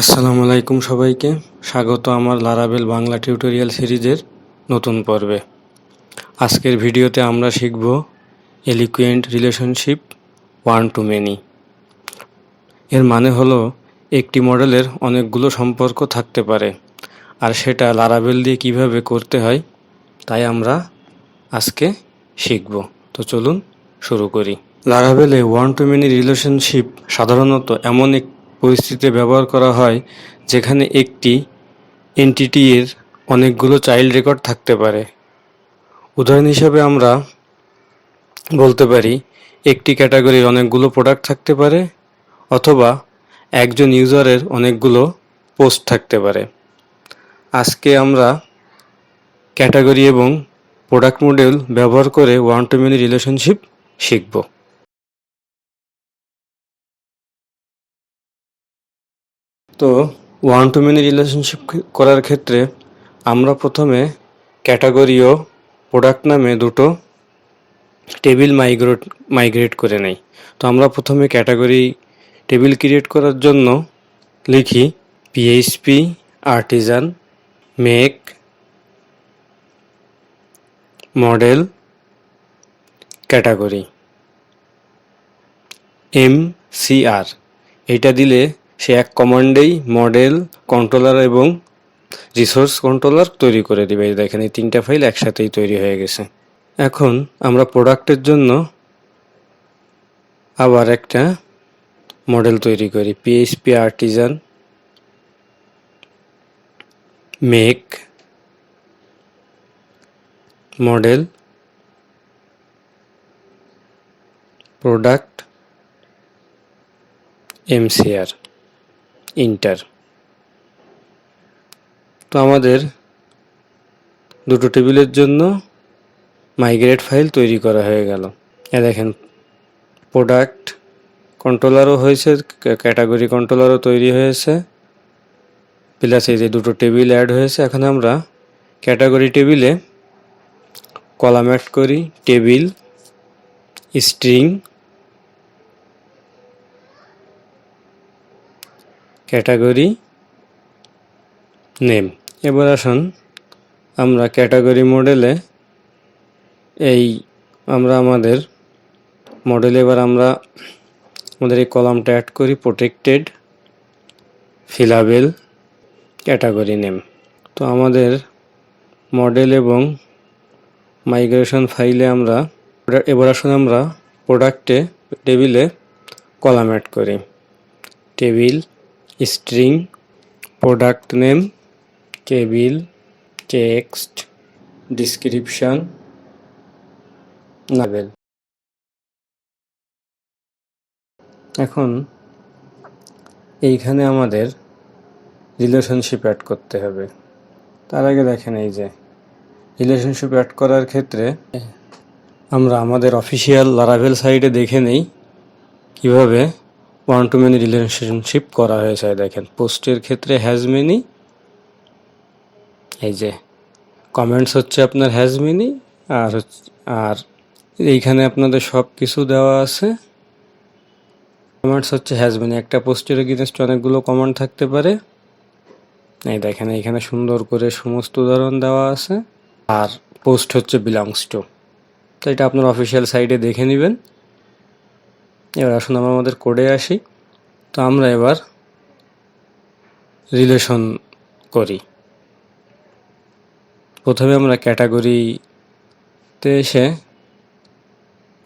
আসসালামু আলাইকুম সবাইকে। স্বাগত আমার লারাবেল বাংলা টিউটোরিয়াল সিরিজের নতুন পর্বে। আজকের ভিডিওতে আমরা শিখব Eloquent relationship one to many এর মানে হলো, একটি মডেলের অনেকগুলো সম্পর্ক থাকতে পারে, আর সেটা লারাবেল দিয়ে কীভাবে করতে হয়, তাই আমরা আজকে শিখব। তো চলুন শুরু করি। লারাবেলে ওয়ান টু মেনি রিলেশনশিপ সাধারণত এমন এক পরিস্থিতিতে ব্যবহার করা হয়, যেখানে একটি এন্টিটি এর অনেকগুলো চাইল্ড রেকর্ড থাকতে পারে। উদাহরণ হিসেবে আমরা বলতে পারি, একটি ক্যাটাগরির অনেকগুলো প্রোডাক্ট থাকতে পারে, অথবা একজন ইউজারের অনেকগুলো পোস্ট থাকতে পারে। আজকে আমরা ক্যাটাগরি এবং প্রোডাক্ট মডেল ব্যবহার করে ওয়ান টু মেনি রিলেশনশিপ শিখব। তো ওয়ান টু মেনি রিলেশনশিপ করার ক্ষেত্রে আমরা প্রথমে ক্যাটাগরি ও প্রোডাক্ট নামে দুটো টেবিল মাইগ্রেট মাইগ্রেট করে নেই। তো আমরা প্রথমে ক্যাটাগরি টেবিল ক্রিয়েট করার জন্য লিখি PHP artisan make model category M C R এটা দিলে সে এক কমান্ডেই মডেল, কন্ট্রোলার এবং রিসোর্স কন্ট্রোলার তৈরি করে দেবে। দেখেন, এই তিনটা ফাইল একসাথেই তৈরি হয়ে গেছে। এখন আমরা প্রোডাক্টের জন্য আবার একটা মডেল তৈরি করি। PHP artisan make model product MCR enter. তো আমাদের দুটো টেবিলের জন্য মাইগ্রেট ফাইল তৈরি করা হয়ে গেল। এ দেখেন, প্রোডাক্ট কন্ট্রোলারও হয়েছে ক্যাটাগরি কন্ট্রোলারও তৈরি হয়েছে। প্লাস এই যে দুটো টেবিল অ্যাড হয়েছে, এখন আমরা ক্যাটাগরি টেবিলে কলাম অ্যাড করি, টেবিল, স্ট্রিং ক্যাটাগরি নেম। এবার আসুন, আমরা ক্যাটাগরি মডেলে এই আমরা আমাদের মডেলে এবার আমরা আমাদের এই কলামটা অ্যাড করি প্রোটেক্টেড ফিলাবেল ক্যাটাগরি নেম তো আমাদের মডেল এবং মাইগ্রেশন ফাইলে আমরা, এবার আসুন আমরা প্রোডাক্টে টেবিলে কলাম অ্যাড করি। Table string, product name, table, text, description nullable এখন এইখানে আমাদের রিলেশনশিপ অ্যাড করতে হবে। তার আগে দেখেন এই যে রিলেশনশিপ অ্যাড করার ক্ষেত্রে আমরা আমাদের অফিসিয়াল লারাভেল সাইটে দেখে নেই কীভাবে ওয়ান টু মেনি রিলেশনশিপ করা হয়েছে দেখেন। পোস্টের ক্ষেত্রে হ্যাজ মেনি এই যে কমেন্টস হচ্ছে আপনার হ্যাজ মেনি আর আর এইখানে আপনাদের সব কিছু দেওয়া আছে। কমেন্টস হচ্ছে হ্যাজ মেনি একটা পোস্টের এগেনস্ট অনেকগুলো কমেন্ট থাকতে পারে। এই দেখেন এখানে সুন্দর করে সমস্ত উদাহরণ দেওয়া আছে। আর পোস্ট হচ্ছে বিলংস টু তো এটা আপনার অফিসিয়াল সাইটে দেখে নেবেন। এবার আসুন আমরা আমাদের কোডে আসি। তো আমরা এবার রিলেশন করি। প্রথমে আমরা ক্যাটাগরিতে এসে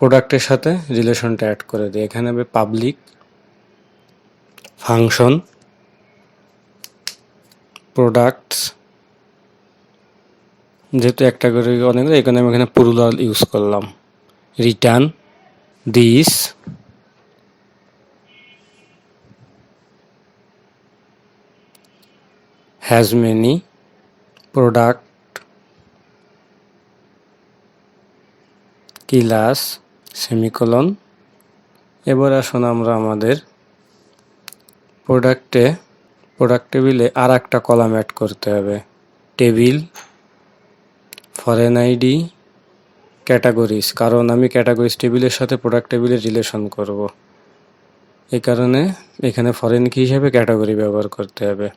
প্রোডাক্টের সাথে রিলেশনটা অ্যাড করে দিই। এখানে হবে পাবলিক ফাংশন প্রোডাক্টস যেহেতু একটা করে অনেক, এখানে আমি এখানে পুরুলার ইউজ করলাম। Return this has many product class semicolon এবার আসুন আমরা আমাদের প্রোডাক্টে প্রোডাক্ট টেবিলে আর একটা কলাম অ্যাড করতে হবে। টেবিল ফরেন আইডি ক্যাটাগরিজ কারণ আমি ক্যাটাগরিজ টেবিলের সাথে প্রোডাক্ট টেবিলের রিলেশন করব। এই কারণে এখানে ফরেন কি হিসাবে ক্যাটাগরি ব্যবহার করতে হবে।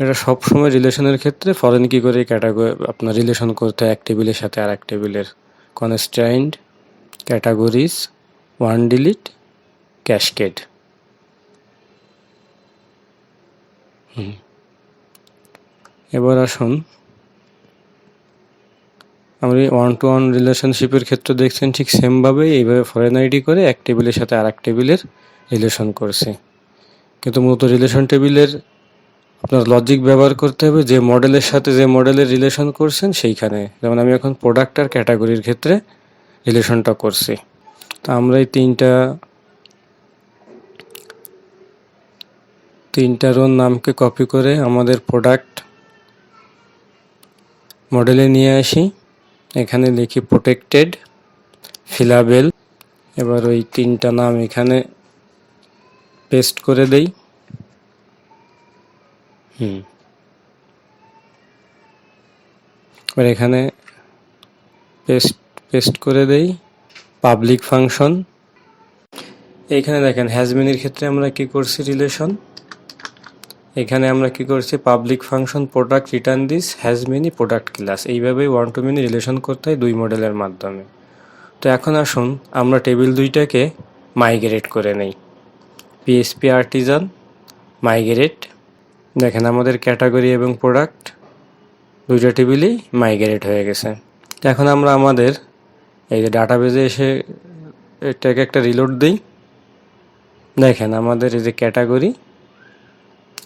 এটা সবসময় রিলেশনের ক্ষেত্রে ফরেন কি করে ক্যাটাগরি আপনার রিলেশন করতে হয় এক টেবিলের সাথে আর এক টেবিলের constrained categories one delete cascade এবার আসুন। আমরা ওয়ান টু ওয়ান রিলেশনশিপের ক্ষেত্রে দেখছেন ঠিক সেমভাবে এইভাবে ফরেন আইডি করে এক টেবিলের সাথে আর এক টেবিলের রিলেশন করছে। কিন্তু মূলত রিলেশন টেবিলের আপনার লজিক ব্যবহার করতে হবে, যে মডেলের সাথে যে মডেলের রিলেশন করছেন সেইখানে। যেমন আমি এখন প্রোডাক্ট আর ক্যাটাগরির ক্ষেত্রে রিলেশনটা করছি। তো আমরা এই তিনটা তিনটা রোর নামকে কপি করে আমাদের প্রোডাক্ট মডেলে নিয়ে আসি। এখানে লিখি প্রোটেক্টেড ফিলাবেল এবার ওই তিনটা নাম এখানে পেস্ট করে দেই। হুম। এবার এখানে পেস্ট পেস্ট করে দেই। পাবলিক ফাংশন এইখানে দেখেন হ্যাজমিনির ক্ষেত্রে আমরা কি করছি রিলেশন এখানে আমরা কি করছি public function product return this has many product class এইভাবেই ওয়ান টু মিনি রিলেশন করতে হয় দুই মডেলের মাধ্যমে। তো এখন আসুন, আমরা টেবিল দুইটাকে মাইগ্রেট করে নেই। পিএসপি আর্টিজান মাইগ্রেট দেখেন আমাদের ক্যাটাগরি এবং প্রোডাক্ট দুইটা টেবিলই মাইগ্রেট হয়ে গেছে। এখন আমরা আমাদের এই যে ডাটাবেজে এসে এটাকে একটা রিলোড দিই। দেখেন আমাদের এই যে ক্যাটাগরি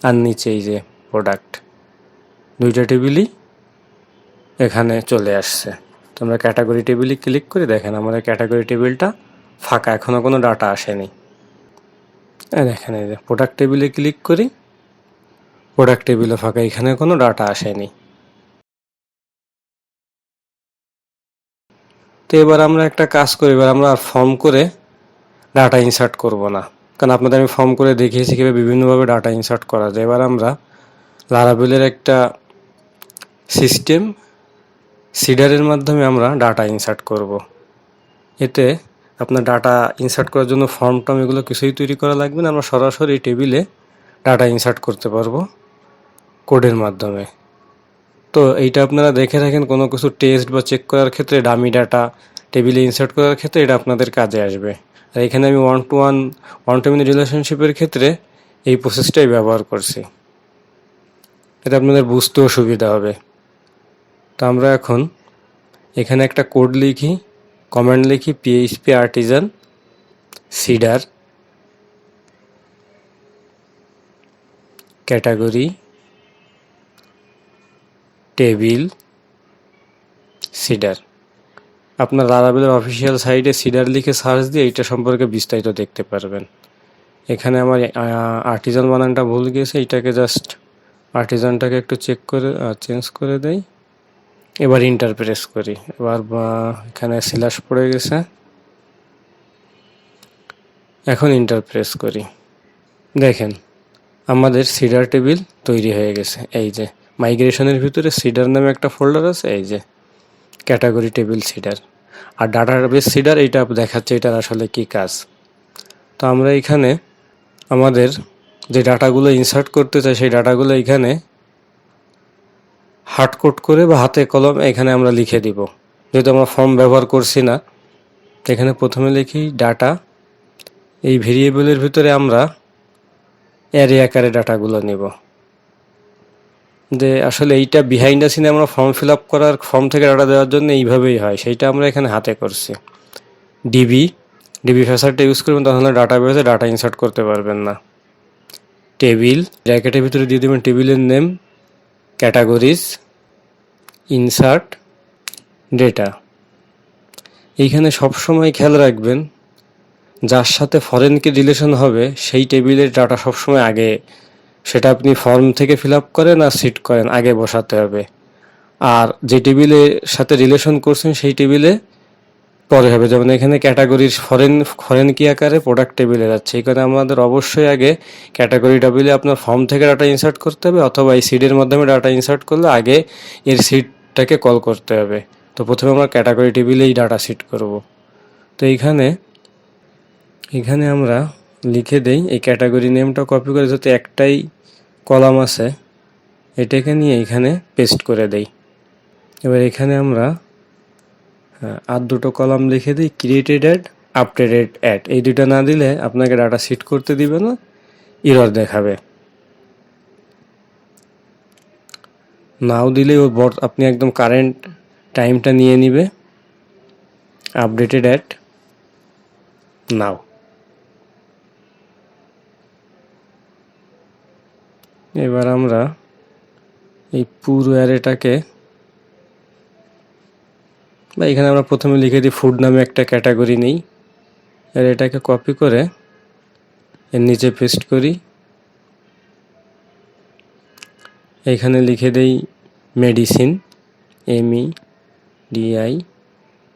আর নিচে এই যে প্রোডাক্ট দুইটা টেবিলই এখানে চলে আসছে। তো আমরা ক্যাটাগরি টেবিলে ক্লিক করে দেখেন আমাদের ক্যাটাগরি টেবিলটা ফাঁকা এখনও কোনো ডাটা আসেনি। দেখেন এই যে প্রোডাক্ট টেবিলে ক্লিক করি। প্রোডাক্ট টেবিলে ফাঁকা, এখানে কোনো ডাটা আসেনি। তো এবার আমরা একটা কাজ করি, এবার আমরা ফর্ম করে ডাটা ইনসার্ট করব না। কারণ আপনাদের আমি ফর্ম করে দেখিয়েছি কীভাবে বিভিন্নভাবে ডাটা ইনসার্ট করা যায়। এবার আমরা লারাবেলের একটা সিস্টেম সিডারের মাধ্যমে আমরা ডাটা ইনসার্ট করব। এতে আপনার ডাটা ইনসার্ট করার জন্য ফর্ম টর্ম এগুলো কিছুই তৈরি করা লাগবে না। আমরা সরাসরি টেবিলে ডাটা ইনসার্ট করতে পারব। কোডের মাধ্যমে। তো এইটা আপনারা দেখে রাখেন কোনো কিছু টেস্ট বা চেক করার ক্ষেত্রে ডামি ডাটা টেবিলে ইনসার্ট করার ক্ষেত্রে এটা আপনাদের কাজে আসবে। আর এখানে আমি one to one one to many রিলেশনশিপের ক্ষেত্রে এই প্রসেসটাই ব্যবহার করছি। এটা আপনাদের বুঝতেও সুবিধা হবে। তো আমরা এখন এখানে একটা কোড লিখি কমেন্ট লিখি PHP artisan seeder category table, seeder. আপনার লারাবেলের অফিসিয়াল সাইটে সিডার লিখে সার্চ দিয়ে এইটা সম্পর্কে বিস্তারিত দেখতে পারবেন। এখানে আমার আর্টিজান বানানটা ভুল গিয়েছে, এইটাকে জাস্ট আর্টিজানটাকে একটু চেক করে চেঞ্জ করে দেই। এবার ইন্টারপ্রেস করি। এবার এখানে সিলাস পড়ে গেছে। এখন ইন্টারপ্রেস করি। দেখেন, আমাদের সিডার টেবিল তৈরি হয়ে গেছে। এই যে মাইগ্রেশনের ভিতরে সিডার নামে একটা ফোল্ডার আছে, এই যে ক্যাটাগরি টেবিল সিডার আর ডাটাবেস সিডার এইটা দেখাচ্ছে, এটার আসলে কি কাজ? তো আমরা এখানে আমাদের যে ডাটাগুলো ইনসার্ট করতে চাই, সেই ডাটাগুলো এখানে হার্ডকোড করে বা হাতে কলম এখানে আমরা লিখে দিব। যেহেতু আমরা ফর্ম ব্যবহার করছি না, এখানে প্রথমে লিখি ডাটা এই ভেরিয়েবলের ভিতরে আমরা অ্যারে আকারে ডাটাগুলো নেব। যে আসলে এইটা বিহাইন্ড দ্য সিনে আমরা ফর্ম ফিল আপ করার ফর্ম থেকে ডাটা দেওয়ার জন্য এইভাবেই হয়। সেইটা আমরা এখানে হাতে করছি। ডিবি ডিবি ফ্যাসারটা ইউজ করবেন তাহলে ডাটা বেসে ডাটা ইনসার্ট করতে পারবেন না। টেবিল জ্যাকেটের ভিতরে দিয়ে দেবেন টেবিলের নেম ক্যাটাগরিজ ইনসার্ট ডেটা এইখানে সবসময় খেয়াল রাখবেন, যার সাথে ফরেন কি রিলেশন হবে, সেই টেবিলের ডাটা সবসময় আগে সেটা আপনি ফর্ম থেকে ফিল আপ করেন আর সিট করেন, আগে বসাতে হবে। আর যে টেবিলের সাথে রিলেশন করছেন, সেই টেবিলে পরে হবে। যেমন এখানে ক্যাটাগরির ফরেন ফরেন কি আকারে প্রোডাক্ট টেবিলে যাচ্ছে। এখানে আমাদের অবশ্যই আগে ক্যাটাগরি টেবিলে আপনার ফর্ম থেকে ডাটা ইনসার্ট করতে হবে, অথবা এই সিডের মাধ্যমে ডাটা ইনসার্ট করলে আগে এর সিটটাকে কল করতে হবে। তো প্রথমে আমরা ক্যাটাগরি টেবিলেই ডাটা সিট করব। তো এইখানে এখানে আমরা লিখে দেই, এই ক্যাটাগরি নেমটা কপি করে যাতে একটাই কলাম আছে, এটাকে নিয়ে এখানে পেস্ট করে দেই। এবার এখানে আমরা আর দুটো কলাম লিখে দিই ক্রিয়েটেড অ্যাড আপডেটেড অ্যাড এই দুটো না দিলে আপনাকে ডাটা সিট করতে দিবে না ইরর দেখাবে। নাও দিলে ও আপনি একদম কারেন্ট টাইমটা নিয়ে নিবে। Updated at now. এবার আমরা এই পুরো অ্যারেটাকে বা এখানে আমরা প্রথমে লিখে দিই ফুড নামে একটা ক্যাটাগরি নেই। আর এটাকে কপি করে এর নিচে পেস্ট করি। এখানে লিখে দেই medicine M E D I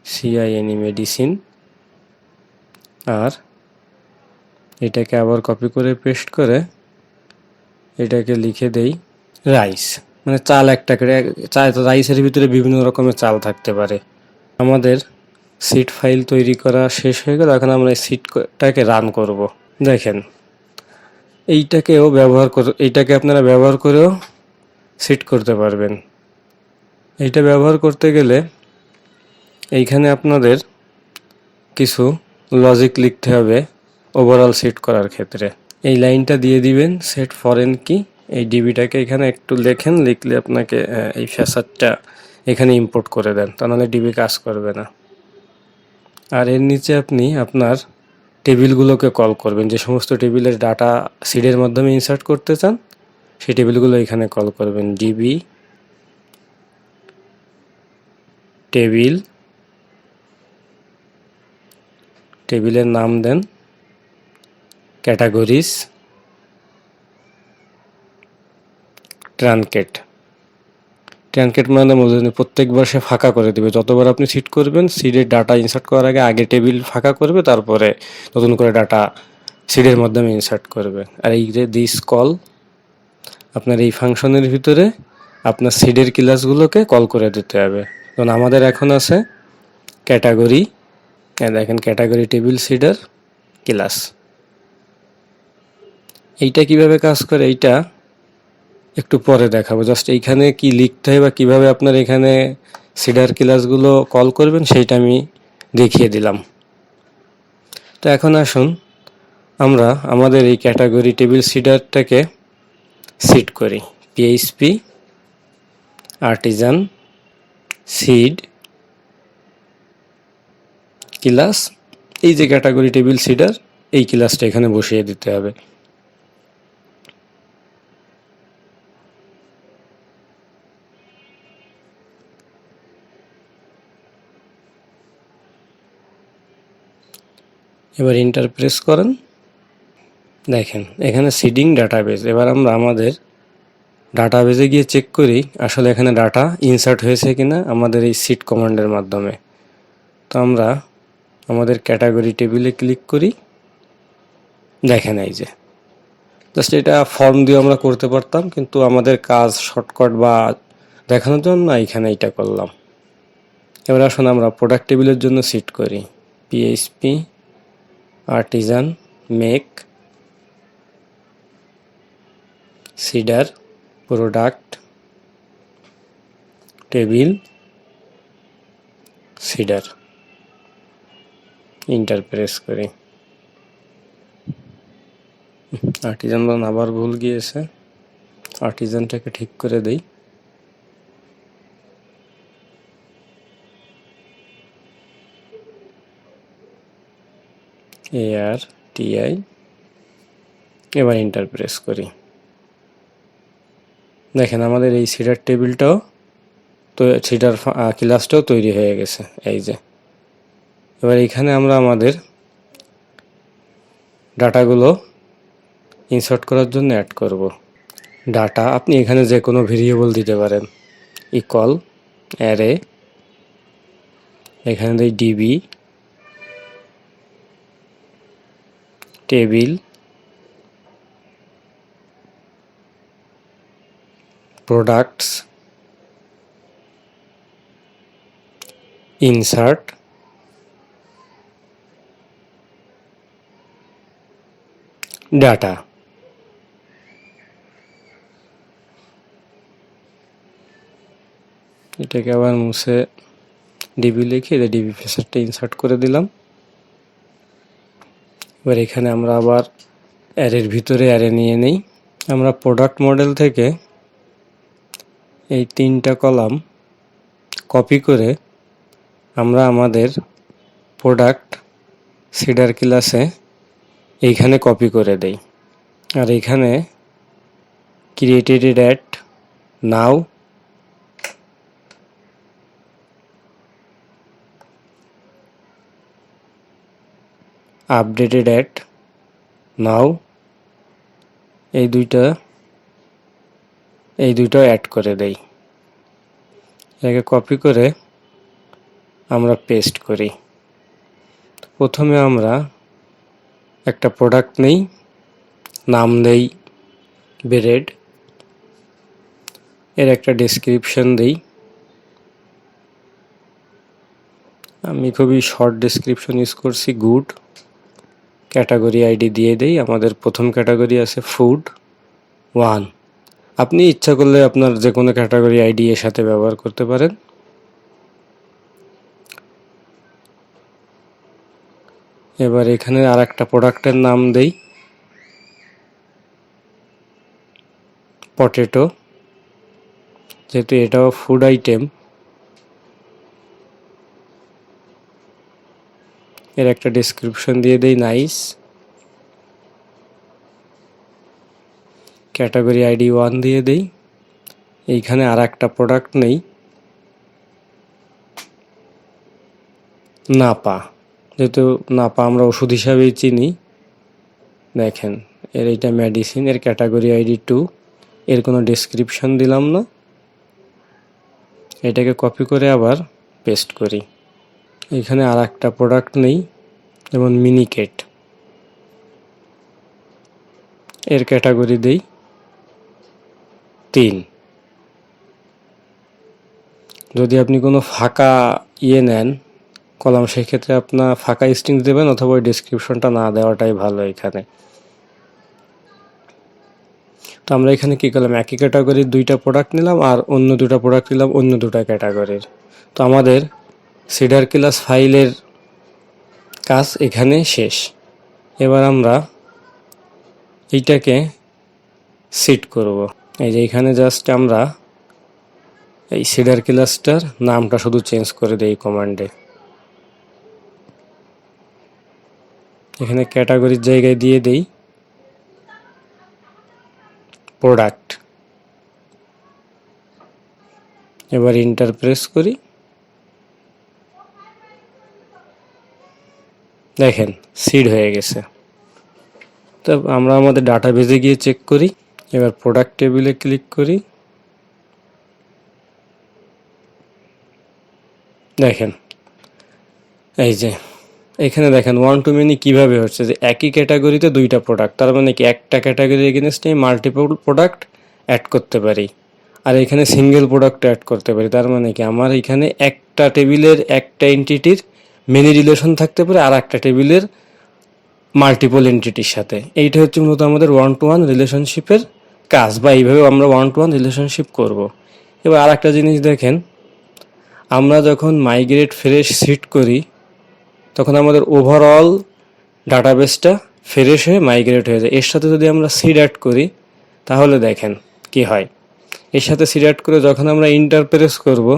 C I N E medicine. আর এটাকে আবার কপি করে পেস্ট করে এটাকে লিখে দেই রাইস। মানে চাল একটা করে চা রাইসের ভিতরে বিভিন্ন রকমের চাল থাকতে পারে। আমাদের সিট ফাইল তৈরি করা শেষ হয়ে গেল, এখন আমরা এই সিটটাকে রান করব। দেখেন, এইটাকেও ব্যবহার করে, এইটাকে আপনারা ব্যবহার করেও সিট করতে পারবেন। এইটা ব্যবহার করতে গেলে এইখানে আপনাদের কিছু লজিক লিখতে হবে ওভারঅল সিট করার ক্ষেত্রে। এই লাইনটা দিয়ে দিবেন সেট ফরেন কি এই ডিবিটাকে এখানে একটু লেখেন, লিখলে আপনাকে এই ফ্যাসারটা এখানে ইম্পোর্ট করে দেন, তা নাহলে ডিবি কাজ করবে না। আর এর নিচে আপনি আপনার টেবিলগুলোকে কল করবেন, যে সমস্ত টেবিলের ডাটা সিডের মাধ্যমে ইনসার্ট করতে চান, সেই টেবিলগুলো এখানে কল করবেন ডিবি টেবিল, টেবিলের নাম দেন ক্যাটাগরিজ ট্রানকেট। ট্রানকেট মানে মূলত প্রত্যেকবার সে ফাঁকা করে দেবে। যতবার আপনি সিট করবেন সিডের ডাটা ইনসার্ট করার আগে আগে টেবিল ফাঁকা করবে, তারপরে নতুন করে ডাটা সিডের মাধ্যমে ইনসার্ট করবে। আর এই যে দিস কল আপনার এই ফাংশনের ভিতরে আপনার সিডের ক্লাসগুলোকে কল করে দিতে হবে। যেমন আমাদের এখন আছে ক্যাটাগরি দেখেন ক্যাটাগরি টেবিল সিডার ক্লাস এইটা কীভাবে কাজ করে, এইটা একটু পরে দেখাবো। জাস্ট এইখানে কি লিখতে হয় বা কীভাবে আপনার এখানে সিডার ক্লাসগুলো কল করবেন, সেইটা আমি দেখিয়ে দিলাম। তো এখন আসুন, আমরা আমাদের এই ক্যাটাগরি টেবিল সিডারটাকে সিট করি। পিএইচপি আর্টিজান সিড ক্লাস এই যে ক্যাটাগরি টেবিল সিডার এই ক্লাসটা এখানে বসিয়ে দিতে হবে। এবার ইন্টার প্রেস করেন। দেখেন, এখানে সিডিং ডাটাবেজ এবার আমরা আমাদের ডাটাবেজে গিয়ে চেক করি, আসলে এখানে ডাটা ইনসার্ট হয়েছে কিনা আমাদের এই সিট কমান্ডের মাধ্যমে। তো আমরা আমাদের ক্যাটাগরি টেবিলে ক্লিক করি। দেখেন এই যে জাস্ট এটা ফর্ম দিয়ে আমরা করতে পারতাম, কিন্তু আমাদের কাজ শর্টকাট বা দেখানোর জন্য এখানে এটা করলাম। এবার আসুন আমরা প্রোডাক্ট টেবিলের জন্য সিট করি। PHP artisan, make, seeder, product, table, seeder. Enter press করি। আর্টিজান আবার ভুল গিয়েছে। আর্টিজানটাকে ঠিক করে দেই। এ আর টিআই এবার ইন্টার প্রেস করি। দেখেন আমাদের এই সিডার টেবিলটাও তো সিডার ক্লাসটাও তৈরি হয়ে গেছে, এই যে। এবার এখানে আমরা আমাদের ডাটাগুলো ইনসার্ট করার জন্য অ্যাড করব। ডাটা, আপনি এখানে যে কোনো ভেরিয়েবল দিতে পারেন ইকল অ্যারে এখানে দিই DB table products insert data এটাকে আবার মুছে ডিবি লিখে ডিবি ফেসারটা ইনসার্ট করে দিলাম। এবার এখানে আমরা আবার অ্যারের ভিতরে অ্যারে নিয়ে নেই। আমরা প্রোডাক্ট মডেল থেকে এই তিনটা কলাম কপি করে আমরা আমাদের প্রোডাক্ট সিডার ক্লাসে এইখানে কপি করে দেই। আর এখানে created at now updated at now. এই দুইটা এই দুইটা অ্যাড করে দেই। এটাকে কপি করে আমরা পেস্ট করি। প্রথমে আমরা একটা প্রোডাক্ট নেই, নাম দেই বেরেড। এর একটা ডেসক্রিপশন দেই। আমি খুবই শর্ট ডেসক্রিপশন ইউজ করছি, গুড। ক্যাটাগরি আইডি দিয়ে দেই। আমাদের প্রথম ক্যাটাগরি আছে ফুড ওয়ান। আপনি ইচ্ছা করলে আপনার যে কোনো ক্যাটাগরি আইডি এর সাথে ব্যবহার করতে পারেন। এবার এখানে আর একটা প্রোডাক্টের নাম দেই। পটেটো যেহেতু এটাও ফুড আইটেম এর একটা ডেসক্রিপশন দিয়ে দেই নাইস ক্যাটাগরি আইডি ওয়ান দিয়ে দেই। এইখানে আর একটা প্রোডাক্ট নেই। নাপা। যেহেতু নাপা আমরা ওষুধ হিসাবেই চিনি। দেখেন, এর এইটা মেডিসিন এর ক্যাটাগরি আইডি টু এর কোনো ডেসক্রিপশন দিলাম না। এটাকে কপি করে আবার পেস্ট করি। এখানে আর একটা প্রোডাক্ট নেই। যেমন মিনিকেট এর ক্যাটাগরি দেই তিন। যদি আপনি কোনো ফাঁকা ইয়ে নেন, কলাম, সেক্ষেত্রে আপনার ফাঁকা স্ট্রিং দেবেন অথবা ওই ডিসক্রিপশনটা না দেওয়াটাই ভালো এখানে। তো আমরা এখানে কী করলাম? একই ক্যাটাগরির দুইটা প্রোডাক্ট নিলাম আর অন্য দুটা প্রোডাক্ট নিলাম অন্য দুটা ক্যাটাগরির তো আমাদের সিডার ক্লাস ফাইলের কাজ এখানে শেষ। এবার আমরা এইটাকে সিট করব। এই যে এখানে জাস্ট আমরা এই সিডার ক্লাসটার নামটা শুধু চেঞ্জ করে দেই কমান্ডে এখানে ক্যাটাগরির জায়গায় দিয়ে দেই। প্রোডাক্ট এবার ইন্টারপ্রেস করি। দেখেন সিড হয়ে গেছে। তো আমরা আমাদের ডাটা বেজে গিয়ে চেক করি, এবার প্রোডাক্ট টেবিলে ক্লিক করি। দেখেন, এই যে, এখানে দেখেন ওয়ান টু মেনি কীভাবে হচ্ছে, যে একই ক্যাটাগরিতে দুইটা প্রোডাক্ট তার মানে কি একটা ক্যাটাগরি এগেনস্টে মাল্টিপল প্রোডাক্ট অ্যাড করতে পারি, আর এখানে সিঙ্গেল প্রোডাক্ট অ্যাড করতে পারি, তার মানে কি আমার এখানে একটা টেবিলের একটা এন্টিটির মেনি রিলেশন থাকতে পারে আর একটা টেবিলের মাল্টিপল এন্টিটির সাথে। এইটা হচ্ছে মূলত আমাদের ওয়ান টু ওয়ান রিলেশনশিপের কাজ বা এইভাবে আমরা ওয়ান টু ওয়ান রিলেশনশিপ করব। এবার আর একটা জিনিস দেখেন, আমরা যখন মাইগ্রেট ফ্রেশ সিট করি, তখন আমাদের ওভারঅল ডাটাবেসটা ফ্রেশ হয়ে মাইগ্রেট হয়ে যায়। এর সাথে যদি আমরা সিড অ্যাড করি, তাহলে দেখেন কি হয়। এর সাথে সিড অ্যাড করে যখন আমরা ইন্টারপ্রেস করব,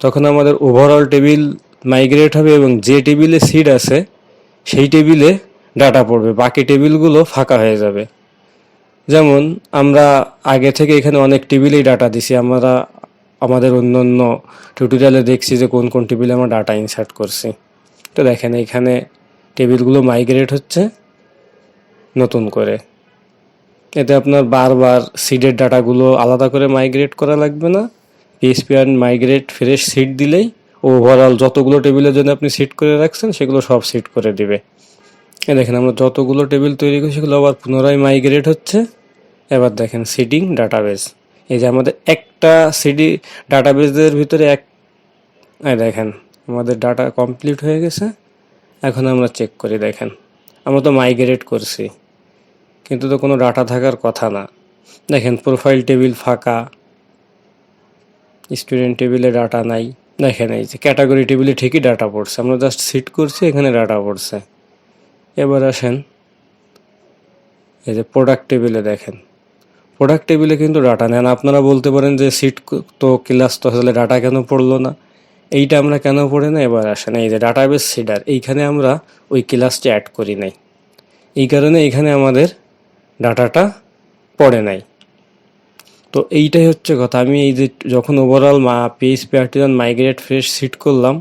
তখন আমাদের ওভারঅল টেবিল মাইগ্রেট হবে এবং যে টেবিলে সিড আছে, সেই টেবিলে ডাটা পড়বে। বাকি টেবিলগুলো ফাঁকা হয়ে যাবে। যেমন আমরা আগে থেকে এখানে অনেক টেবিলেই ডাটা দিছি। আমরা আমাদের অন্য অন্য টিউটোরিয়ালে দেখছি যে কোন কোন টেবিলে আমরা ডাটা ইনসার্ট করছি। তো দেখেন এখানে টেবিলগুলো মাইগ্রেট হচ্ছে নতুন করে। এতে আপনার বারবার সিডের ডাটাগুলো আলাদা করে মাইগ্রেট করা লাগবে না। পিএসপি আর মাইগ্রেট ফ্রেশ সিট দিলেই ওভারঅল যতগুলো টেবিলের জন্য আপনি সিট করে রাখছেন, সেগুলো সব সিট করে দিবে। দেখেন, আমরা যতগুলো টেবিল তৈরি করি সেগুলো আবার পুনরায় মাইগ্রেট হচ্ছে। এবার দেখেন সিডিং ডাটাবেস এই যে আমাদের একটা সিডি ডাটাবেসের ভিতরে এক দেখেন, আমাদের ডাটা কমপ্লিট হয়ে গেছে। এখন আমরা চেক করি, দেখেন। আমরা তো মাইগ্রেট করছি, কিন্তু তো কোনো ডাটা থাকার কথা না। দেখেন প্রোফাইল টেবিল ফাঁকা। স্টুডেন্ট টেবিলে ডাটা নাই। দেখেন এই যে ক্যাটাগরি টেবিলে ঠিকই ডাটা পড়ছে। আমরা জাস্ট সিট করছি, এখানে ডাটা পড়ছে। এবার আসেন, এই যে প্রোডাক্ট টেবিলে দেখেন। প্রোডাক্ট টেবিলে কিন্তু ডাটা নেন আপনারা বলতে পারেন যে সিট তো ক্লাস তো আসলে ডাটা কেন পড়ল না? এইটা আমরা কেন পড়ে না? এবার আসেন, এই যে ডাটাবেস সিডার এইখানে আমরা ওই ক্লাসটা অ্যাড করি নাই। এই কারণে এখানে আমাদের ডাটাটা পড়ে নাই। তো এইটাই হচ্ছে কথা। আমি এই যে যখন ওভারঅল মা PHP artisan migrate fresh seed করলাম,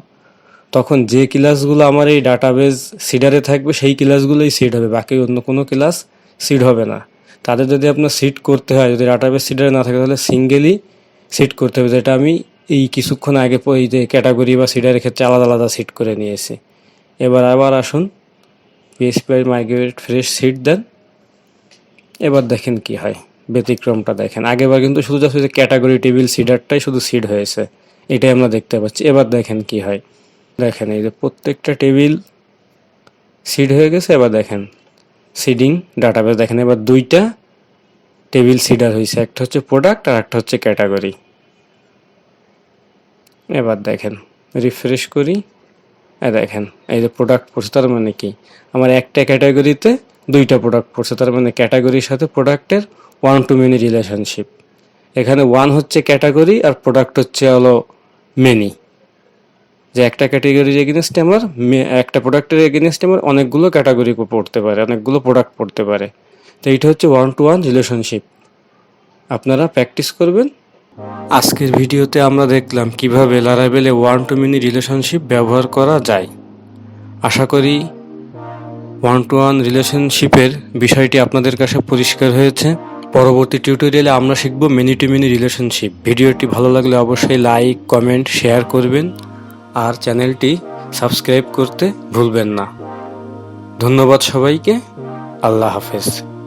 তখন যে ক্লাসগুলো আমার এই ডাটাবেজ সিডারে থাকবে, সেই ক্লাসগুলোই সিড হবে। বাকি অন্য কোনো ক্লাস সিড হবে না। তাদের যদি আপনার সিট করতে হয়, যদি ডাটাবেজ সিডারে না থাকে, তাহলে সিঙ্গেলি সিট করতে হবে। যেটা আমি এই কিছুক্ষণ আগে এই যে ক্যাটাগরি বা সিডারের ক্ষেত্রে আলাদা আলাদা সিট করে নিয়েছি। এবার আবার আসুন পিএসপি মাইগ্রেট ফ্রেশ সিট দেন। এবার দেখেন কি হয়। ব্যতিক্রমটা দেখেন। আগেবার কিন্তু শুধু জাস্ট ক্যাটাগরি টেবিল সিডারটাই শুধু সিড হয়েছে। এটাই আমরা দেখতে পাচ্ছি। এবার দেখেন কি হয়। দেখেন এই যে প্রত্যেকটা টেবিল সিড হয়ে গেছে, এবার দেখেন সিডিং ডাটাবেস দেখেন এবার দুইটা টেবিল সিডার হয়েছে। একটা হচ্ছে প্রোডাক্ট আর একটা হচ্ছে ক্যাটাগরি এবার দেখেন রিফ্রেশ করি। দেখেন, এই যে প্রোডাক্ট পড়ছে, তার মানে কি? আমার একটা ক্যাটাগরিতে দুইটা প্রোডাক্ট পড়ছে, তার মানে ক্যাটাগরির সাথে প্রোডাক্টের ওয়ান টু মেনি রিলেশনশিপ এখানে ওয়ান হচ্ছে ক্যাটাগরি আর প্রোডাক্ট হচ্ছে হলো মেনি যে একটা ক্যাটাগরির এগেনস্টে আমার একটা প্রোডাক্টের এগেনস্টে আমার অনেকগুলো ক্যাটাগরি পড়তে পারে, অনেকগুলো প্রোডাক্ট পড়তে পারে। তো এইটা হচ্ছে ওয়ান টু ওয়ান রিলেশনশিপ আপনারা প্র্যাকটিস করবেন। আজকের ভিডিওতে আমরা দেখলাম কীভাবে লারাবেলে ওয়ান টু মেনি রিলেশনশিপ ব্যবহার করা যায়। আশা করি ওয়ান টু ওয়ান রিলেশনশিপের বিষয়টি আপনাদের কাছে পরিষ্কার হয়েছে। পরবর্তী টিউটোরিয়ালে আমরা শিখব মিনি টু মিনি রিলেশনশিপ ভিডিওটি ভালো লাগলে অবশ্যই লাইক কমেন্ট শেয়ার করবেন। আর চ্যানেলটি সাবস্ক্রাইব করতে ভুলবেন না। ধন্যবাদ সবাইকে। আল্লাহ হাফেজ।